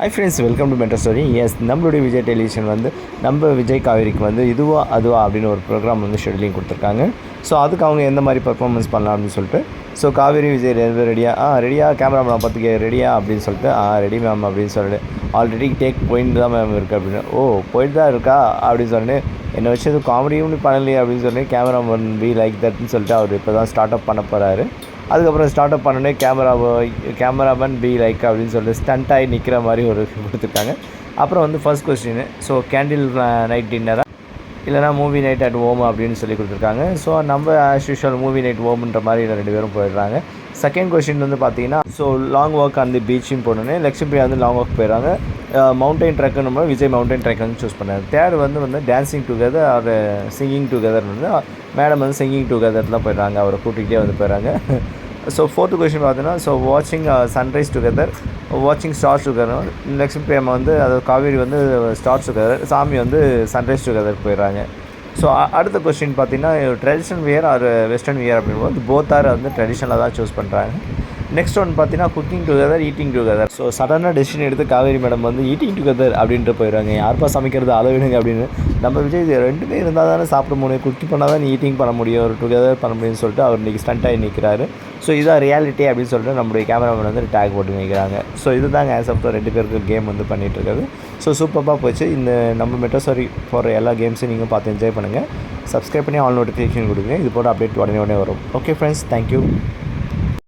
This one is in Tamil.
Hi friends welcome to metro story S நம்மளுடைய விஜய் டெலிவிஷன் வந்து நம்ம விஜய் காவேரிக்கு வந்து இதுவா அதுவா அப்படின்னு ஒரு ப்ரோக்ராம் வந்து ஷெடியூலிங் கொடுத்துருக்காங்க. ஸோ அதுக்கு அவங்க எந்த மாதிரி பர்ஃபார்மன்ஸ் பண்ணலாம் அப்படின்னு சொல்லிட்டு ஸோ காவேரி விஜய் ரெண்டு ரெடியா ஆ ரெடியா கேமராமேன் பார்த்துக்க ரெடியா அப்படின்னு சொல்லிட்டு ஆ ரெடி மேம் அப்படின்னு சொல்லிட்டு ஆல்ரெடி டேக் போயிட்டு தான் மேம் இருக்குது அப்படின்னு. ஓ போயிட்டு தான் இருக்கா? அப்படின்னு சொன்னேன் என்னை வச்சு எதுவும் காமெடியும் பண்ணலையே அப்படின்னு சொல்லி கேமராமேன் பி லைக் தட்னு சொல்லிட்டு அவர் இப்போ தான் ஸ்டார்ட் அப் பண்ண போகிறாரு அதுக்கப்புறம் ஸ்டார்ட் அப் பண்ணோடனே கேமரா கேமராமேன் பி லைக் அப்படின்னு சொல்லிட்டு ஸ்டண்ட் ஆகி நிற்கிற மாதிரி ஒரு கொடுத்துருக்காங்க. அப்புறம் வந்து first question so candle night டின்னரா இல்லைனா மூவி நைட் அட் ஹோம் அப்படின்னு சொல்லி கொடுத்துருக்காங்க. ஸோ நம்ம ஆஸ் யூஷுவல் மூவி நைட் ஹோம்ன்ற மாதிரி ரெண்டு பேரும் போயிடுறாங்க. செகண்ட் கொஷின் வந்து பார்த்தீங்கன்னா ஸோ லாங் வாக் அந்த பீச்சும் போனோன்னே லக்ஷ்மி பிரியா வந்து லாங் வாக் போயிடுறாங்க. மவுண்டைன் ட்ரெக்குன்னு விஜய் மவுண்டைன் ட்ரெக் வந்து சூஸ் பண்ணார். தேர்ட் வந்து வந்து டான்ஸிங் டுகெதர் அவர் சிங்கிங் டுகெதர் வந்து மேடம் வந்து சிங்கிங் டுகெதர் தான் போயிடுறாங்க. அவரை கூட்டிகிட்டே வந்து போயிடுறாங்க. ஸோ ஃபோர்த்து கொஷின் பார்த்தீங்கன்னா ஸோ வாட்சிங் சன்ரைஸ் டுகெதர் வாட்சிங் ஸ்டார்ஸ் டுகெதர் லக்ஷ்மி பிரேமா வந்து அதாவது காவேரி வந்து ஸ்டார்ஸ் டுகெதர் சாமி வந்து சன்ரைஸ் டுகெதர் போயிடுறாங்க. ஸோ அடுத்த கொஸ்டின் பார்த்தீங்கன்னா traditional wear R western wear அப்படிங்கும்போது போத்தார் வந்து ட்ரெடிஷ்னலாக தான் சூஸ் பண்ணுறாங்க நெக்ஸ்ட் ஒன் பார்த்தீங்கன்னா cooking together eating together so சடனாக டெசிஷன் எடுத்து காவேரி மேடம் வந்து ஈட்டிங் டுகெதர் அப்படின்ட்டு போயிடுவாங்க யாருப்பா சமைக்கிறது அளவிடுங்க அப்படின்னு. நம்ம விஜய் இது ரெண்டுமே இருந்தால் தானே சாப்பிட முடியும். குக்கிங் பண்ணால் தான் ஈட்டிங் பண்ண முடியும். ஒரு டுகெதர் பண்ண முடியும்னு சொல்லிட்டு அவர் இன்றைக்கி ஸ்டண்ட் ஆகி நிற்கிறாரு ஸோ இதுதான் ரியாலிட்டி அப்படின்னு சொல்லிட்டு நம்மளுடைய கேமராமேன் வந்து டேக் போட்டு நிற்கிறாங்க ஸோ இதுதாங்க ஆஸ் ஆஃப் ரெண்டு பேருக்கு கேம் வந்து பண்ணிகிட்டு இருக்காது. ஸோ சூப்பராக போச்சு. இந்த நம்ம மெட்ரோசாரி போகிற எல்லா கேம்ஸையும் நீங்கள் பார்த்து என்ஜாய் பண்ணுங்கள் சப்ஸ்கிரைப் பண்ணி ஆல் நோட்டிஃபிகேஷன் கொடுங்க. இது போட அப்டேட் உடனே உடனே வரும். Okay friends thank you